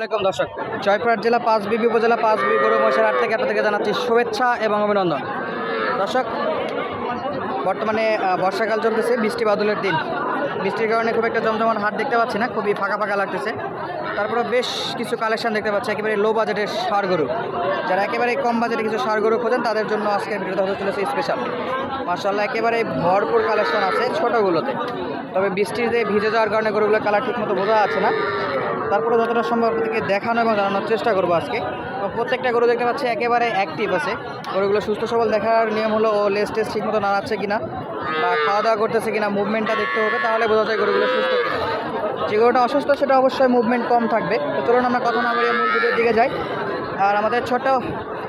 আসসালামাইকুম দর্শক। জয়পুরহাট জেলা পাঁচবিবি উপজেলা পাঁচবিবি গরু মহিষের হাট থেকে আপনাদেরকে জানাচ্ছি শুভেচ্ছা এবং অভিনন্দন। দর্শক, বর্তমানে বর্ষাকাল চলতেছে, বৃষ্টি বাদলের দিন। বৃষ্টির কারণে খুব একটা জমজমাট হাট দেখতে পাচ্ছি না, খুবই ফাঁকা ফাঁকা লাগতেছে। তারপরে বেশ কিছু কালেকশন দেখতে পাচ্ছি, একেবারে লো বাজেটের সার গরু। যারা একেবারে কম বাজেটে কিছু সার গরু খোঁজেন, তাদের জন্য আজকের ভিডিওটা হতে চলেছে স্পেশাল মার্শাল্লাহ একেবারে ভরপুর কালেকশন আছে ছোটোগুলোতে। তবে বৃষ্টিতে ভিজে যাওয়ার কারণে গরুগুলোর কালার ঠিকমতো বোঝা যাচ্ছে না। তারপরে যতটা সম্ভব আপনাদেরকে দেখানো এবং জানানোর চেষ্টা করব আজকে। প্রত্যেকটা গরু দেখতে পাচ্ছি একেবারে অ্যাক্টিভ আছে। গরুগুলো সুস্থ সবল দেখার নিয়ম হলো ও লেস টেস ঠিক মতো নাড়াচ্ছে কিনা বা খাওয়া দাওয়া করতেছে কিনা মুভমেন্টটা দেখতে হবে, তাহলে বোঝা যায় গরুগুলো সুস্থ কিনা। যে গরুটা অসুস্থ সেটা অবশ্যই মুভমেন্ট কম থাকবে। তো চলুন আমরা কথা না বাড়িয়ে মূল ভিডিওর দিকে যাই। আর আমাদের ছোট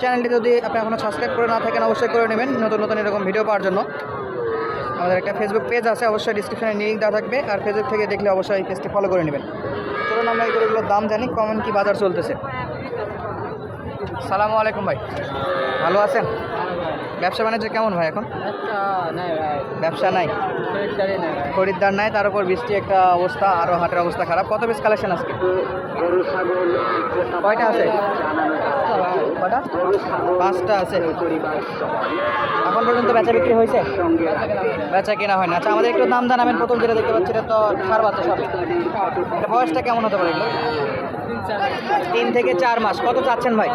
চ্যানেলটি যদি আপনি এখনও সাবস্ক্রাইব করে না থাকেন, অবশ্যই করে নেবেন নতুন নতুন এরকম ভিডিও পাওয়ার জন্য। আমাদের একটা ফেসবুক পেজ আছে, অবশ্যই ডিসক্রিপশনে লিঙ্ক দেওয়া থাকবে। আর ফেসবুক থেকে দেখলে অবশ্যই এই পেজটি ফলো করে নেবেন। চলুন আমরা এই গরুগুলোর দাম জানি কমন কি বাজার চলতেছে। সালামু আলাইকুম ভাই ভালো আছেন? ব্যবসা বাণিজ্য কেমন ভাই এখন? ব্যবসা নাই খরিদ্দার নাই তার উপর বৃষ্টি একটা অবস্থা আরও হাটের অবস্থা খারাপ। কত বেশ কালেকশন আজকে? কয়টা আছে? কয়টা পাঁচটা আছে। এখন পর্যন্ত বেচা বিক্রি হয়েছে? বেচা কেনা হয় না আচ্ছা আমাদের একটু দাম জানাবেন প্রথম যেটা দেখতে পাচ্ছি এটা তো সার বাচ্চা সব। এটা বয়সটা কেমন হতে পারে তিন থেকে চার মাস। কত চাচ্ছেন ভাই?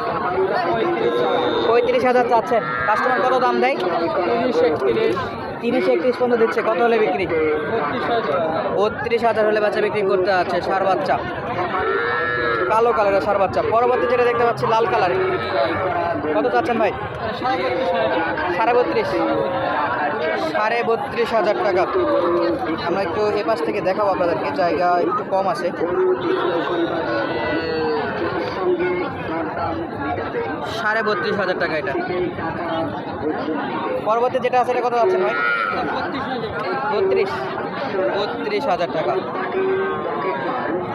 পঁয়ত্রিশ হাজার চাচ্ছেন। কাস্টমার কত দাম দেয়? তিরিশ একত্রিশ। পর্যন্ত দিচ্ছে। কত হলে বিক্রি? বত্রিশ হাজার। হলে বাচ্চা বিক্রি করতে আছে সার বাচ্চা। কালো কালারের সার বাচ্চা। পরবর্তী যেটা দেখতে পাচ্ছি, লাল কালারের কত চাচ্ছেন ভাই? সাড়ে বত্রিশ। সাড়ে বত্রিশ হাজার টাকা। আমরা একটু এপাশ পাশ থেকে দেখাবো আপনাদেরকে, জায়গা একটু কম আছে। সাড়ে বত্রিশ হাজার টাকা এটা। পরবর্তী যেটা আছে, এটা কত যাচ্ছেন ভাই? বত্রিশ। বত্রিশ হাজার টাকা।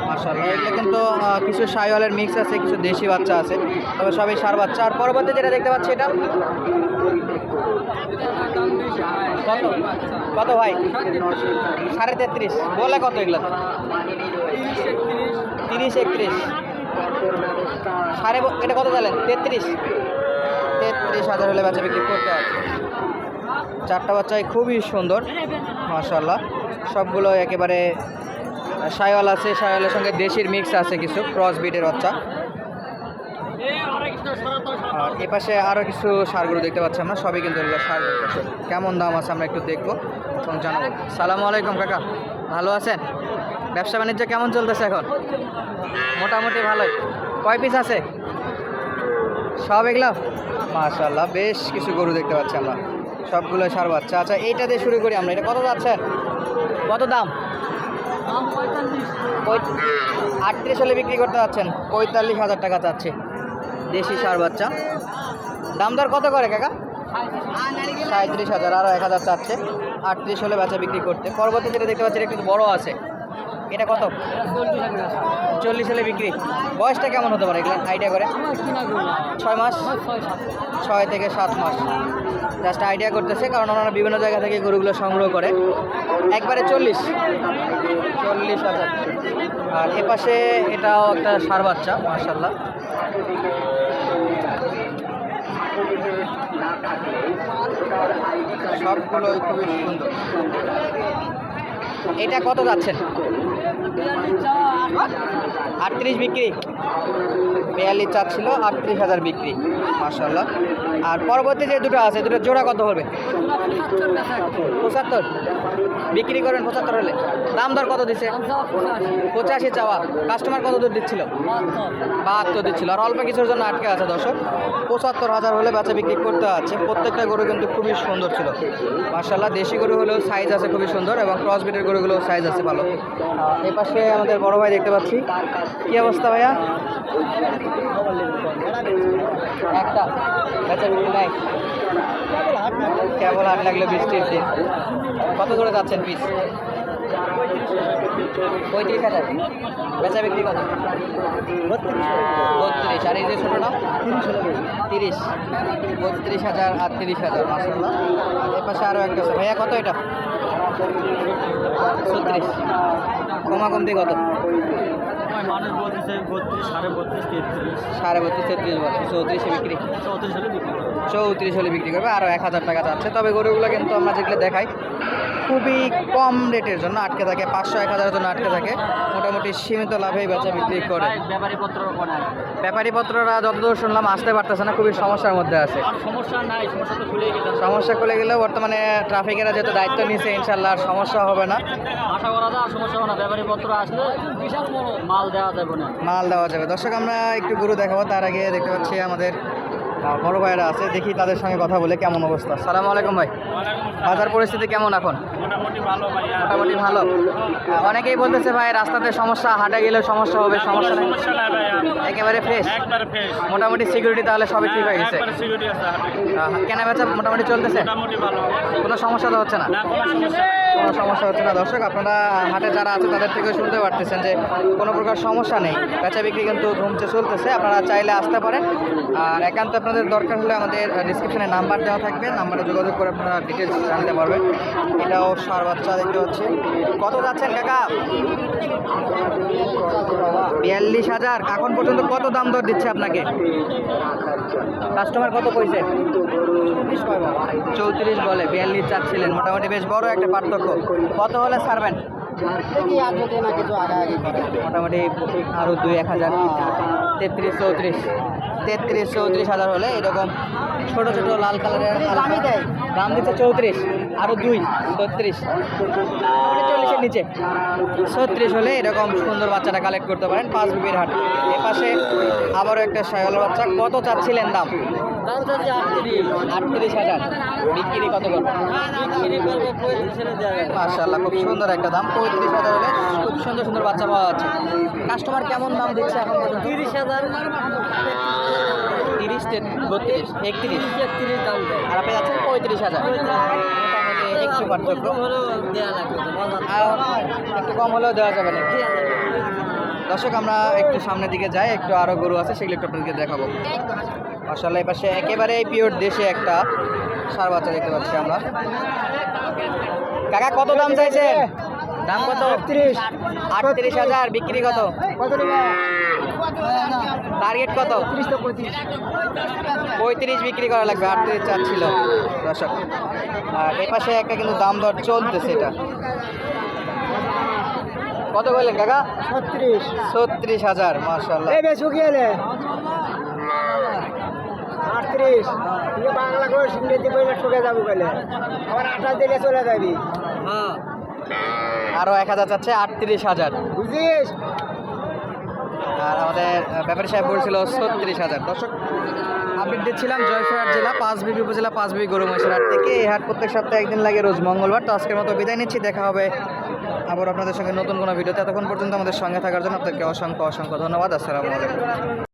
মার্শাল্লাহ এগুলো কিন্তু কিছু সাইওয়ালের মিক্স আছে, কিছু দেশি বাচ্চা আছে, তবে সবই সার বাচ্চা। আর পরবর্তী যেটা দেখতে পাচ্ছি এটা? কত? কত ভাই? সাড়ে তেত্রিশ। বলে কত এগুলো? তিরিশ একত্রিশ। সাড়ে এটা কত চালেন তেত্রিশ। তেত্রিশ হাজার হলে বাচ্চা বিক্রি করতে আছে চারটা বাচ্চাই খুবই সুন্দর মাশাল্লাহ সবগুলো একেবারে সাইওয়াল আছে, সাইওয়ালের সঙ্গে দেশির মিক্স আছে কিছু ক্রস বিটের বাচ্চা। আর এ পাশে আরও কিছু সারগুলো দেখতে পাচ্ছি আমরা, সবই কিন্তু সার কেমন দাম আছে আমরা একটু দেখব এবং জানাব। সালামু আলাইকুম, কাকা। ভালো আছেন? ব্যবসা বাণিজ্য কেমন চলতেছে এখন? মোটামুটি ভালোই। কয় পিস আছে? সব এগুলো? মাশাল্লাহ বেশ কিছু গরু দেখতে পাচ্ছি আমরা। সবগুলো সার বাচ্চা। আচ্ছা এইটা দিয়ে শুরু করি আমরা। এটা কত যাচ্ছে? কত দাম? আটত্রিশ হলে বিক্রি করতে যাচ্ছেন। পঁয়তাল্লিশ হাজার টাকা চাচ্ছে। দেশি সার বাচ্চা। দাম দর কত করে কাকা? সাঁত্রিশ হাজার আরও এক হাজার চাচ্ছে। আটত্রিশ হলে বাচ্চা বিক্রি করতে। পরবর্তী যেটা দেখতে পাচ্ছি এটা একটু বড় আছে। এটা কত? চল্লিশ হলে বিক্রি। বয়সটা কেমন হতে পারে আইডিয়া করে? ছয় মাস? ছয় থেকে সাত মাস। জাস্ট আইডিয়া করতেছে, কারণ ওনারা বিভিন্ন জায়গা থেকে গরুগুলো সংগ্রহ করে। একবারে চল্লিশ। চল্লিশ হাজার। আর এপাশে এটাও একটা সার বাচ্চা মার্শাল্লাহ সবগুলোই খুবই সুন্দর। এটা কত যাচ্ছেন? আটত্রিশ বিক্রি। বিয়াল্লিশ চাচ্ছিল আটত্রিশ হাজার বিক্রি মার্শাল্লাহ আর পরবর্তী যে দুটো আছে, দুটো জোড়া কত হবে? পঁচাত্তর। বিক্রি করেন পঁচাত্তর হলে। দাম দর কত দিচ্ছে? পঁচাশি চাওয়া। কাস্টমার কত দূর দিচ্ছিল? বাহাত্তর দিচ্ছিল। আর অল্প কিছুর জন্য আটকে আছে দর্শক। পঁচাত্তর হাজার হলে বেচা বিক্রি করতে আছে। প্রত্যেকটা গরু কিন্তু খুবই সুন্দর ছিল। মার্শাল্লাহ দেশি গরু হলেও সাইজ আছে খুবই সুন্দর এবং ক্রস বিটের গরুগুলো সাইজ আছে ভালো। আহ, এ পাশে আমাদের বড় ভাই দেখতে পাচ্ছি। কি অবস্থা ভাইয়া? একটা। নাই। কেবল হাট লাগল বৃষ্টির দিন। কত করে যাচ্ছেন পিস পঁয়ত্রিশ হাজার। বেচা বিক্রি কত? বত্রিশ। আর এই যে ছোটোটা? তিরিশ। বত্রিশ হাজার আর তিরিশ হাজার মাসাল্লাহ এর পাশে আরও একটা আছে। ভাইয়া কত এটা? ছত্রিশ। কমাকমতি কত? মানুষ বলতেছে বত্রিশ সাড়ে বত্রিশ তেত্রিশ। সাড়ে বত্রিশ তেত্রিশ বলে চৌত্রিশে বিক্রি। চৌত্রিশ হলে বিক্রি করব। চৌত্রিশ হলে বিক্রি করবে আরও এক হাজার টাকা যাচ্ছে। তবে গরুগুলো কিন্তু আমরা যেগুলো দেখাই খুবই কম রেটের জন্য আটকে থাকে পাঁচশো এক হাজারের জন্য আটকে থাকে। মোটামুটি সীমিত লাভেই বেচা বিক্রি করে। ব্যাপারী পত্র ব্যাপারী পত্ররা যতদূর শুনলাম আসতে পারতেছে না খুবই সমস্যার মধ্যে আছে। সমস্যা খুলে গেলেও বর্তমানে ট্রাফিকেরা যেহেতু দায়িত্ব নিয়েছে ইনশাল্লাহ আর সমস্যা হবে না। আশা করা যায় সমস্যা হবে না ব্যাপারী পত্র আসলে বিশাল মাল দেওয়া যাবে না। মাল দেওয়া যাবে। দর্শক আমরা একটু গরু দেখাবো তার আগে দেখতে পাচ্ছি আমাদের বড় ভাইয়েরা আছে দেখি তাদের সঙ্গে কথা বলে কেমন অবস্থা। সালাম আলাইকুম ভাই। বাজার পরিস্থিতি কেমন এখন? মোটামুটি ভালো অনেকেই বলতেছে ভাই রাস্তাতে সমস্যা হাঁটা গেলে সমস্যা হবে সমস্যা নেই। একেবারে ফ্রেশ মোটামুটি সিকিউরিটি তাহলে সবই ঠিক হয়ে গেছে। হাটে। আহ, কেনা বেচা মোটামুটি চলতেছে? কোনো সমস্যা তো হচ্ছে না? কোনো সমস্যা কোনো সমস্যা হচ্ছে না। দর্শক আপনারা হাটে যারা আছে তাদের থেকে শুনতে পারতেছেন যে কোনো প্রকার সমস্যা নেই। বেচা বিক্রি কিন্তু ধুমছে চলতেছে। আপনারা চাইলে আসতে পারেন। আর একান্ত আপনাদের দরকার হলে আমাদের ডিসক্রিপশনে নাম্বার দেওয়া থাকবে। নাম্বারে যোগাযোগ করে আপনারা ডিটেলস জানতে পারবেন। এটাও সার বাচ্চা দেখতে হচ্ছে কত যাচ্ছেন কাকা? বিয়াল্লিশ হাজার। এখন পর্যন্ত কত দাম দর দিচ্ছে আপনাকে? কাস্টমার কত কইছে? চৌত্রিশ বলে, বিয়াল্লিশ চাচ্ছিলেন মোটামুটি বেশ বড় একটা পার্থক্য। কত হলে ছাড়বেন? মোটামুটি আরও দুই এক হাজার। তেত্রিশ চৌত্রিশ। তেত্রিশ চৌত্রিশ হাজার হলে এরকম ছোট ছোট লাল কালারের দাম দিচ্ছে চৌত্রিশ আরও দুই ছত্রিশ চল্লিশের নিচে। ছত্রিশ হলে এরকম সুন্দর বাচ্চাটা কালেক্ট করতে পারেন পাঁচ বিবির হাট। এ পাশে আবারও একটা সাইওয়াল বাচ্চা। কত চাচ্ছিলেন দাম? দাম আটত্রিশ। আটত্রিশ হাজার। বিক্রি কত করবে? বিক্রি করব পঁয়ত্রিশ হলে দেওয়া খুব সুন্দর একটা দাম পঁয়ত্রিশ হাজার হলে খুব সুন্দর সুন্দর বাচ্চা পাওয়া যাচ্ছে। কাস্টমার কেমন দাম দিচ্ছে এখন পর্যন্ত? তিরিশ হাজার। তিরিশ বত্রিশ একত্রিশ। একত্রিশ দাম দেয়। আর আপনি যাচ্ছেন পঁয়ত্রিশ হাজার। একটু পার্থক্য। একটু কম হলেও দেওয়া যাবে না। দর্শক আমরা একটু সামনের দিকে যাই একটু আরও গরু আছে সেগুলো একটু আপনাদেরকে দেখাবো। মাসাল্লাহ এই পাশে একেবারে পিওর দেশে একটা সার বাচ্চা দেখতে পাচ্ছি আমরা। কাকা কত দাম চাইছেন? দাম কত? আটত্রিশ। আটত্রিশ হাজার বিক্রি কত? কত টার্গেট কত? পঁয়ত্রিশ বিক্রি করা লাগবে আটত্রিশ চাচ্ছিল দর্শক। আর এ পাশে একটা কিন্তু দাম দর চলতেছে এটা। কত বললেন কাকা? ছত্রিশ। ছত্রিশ হাজার মার্শাল্লাহ গেলে আটত্রিশ। বাংলা করে ঠকে যাব বলে। আবার আঠাশ দিলে চলে যাবি। হ্যাঁ। আরও এক হাজার চাচ্ছে আটত্রিশ হাজার। বুঝিস? আর আমাদের ব্যাপারী সাহেব বলছিল ছত্রিশ হাজার। দর্শক, আপডেট দিচ্ছিলাম জয়পুরহাট জেলা পাঁচ পাঁচবিবি উপজেলা, পাঁচবিবি গরু মহিষের থেকে। এই হাট প্রত্যেক সপ্তাহে একদিন লাগে, রোজ মঙ্গলবার। তো আজকের মতো বিদায় নিচ্ছি। দেখা হবে আবার আপনাদের সঙ্গে নতুন কোনো ভিডিওতে। এতক্ষণ পর্যন্ত আমাদের সঙ্গে থাকার জন্য আপনাদেরকে অসংখ্য অসংখ্য ধন্যবাদ। আসসালামু আলাইকুম।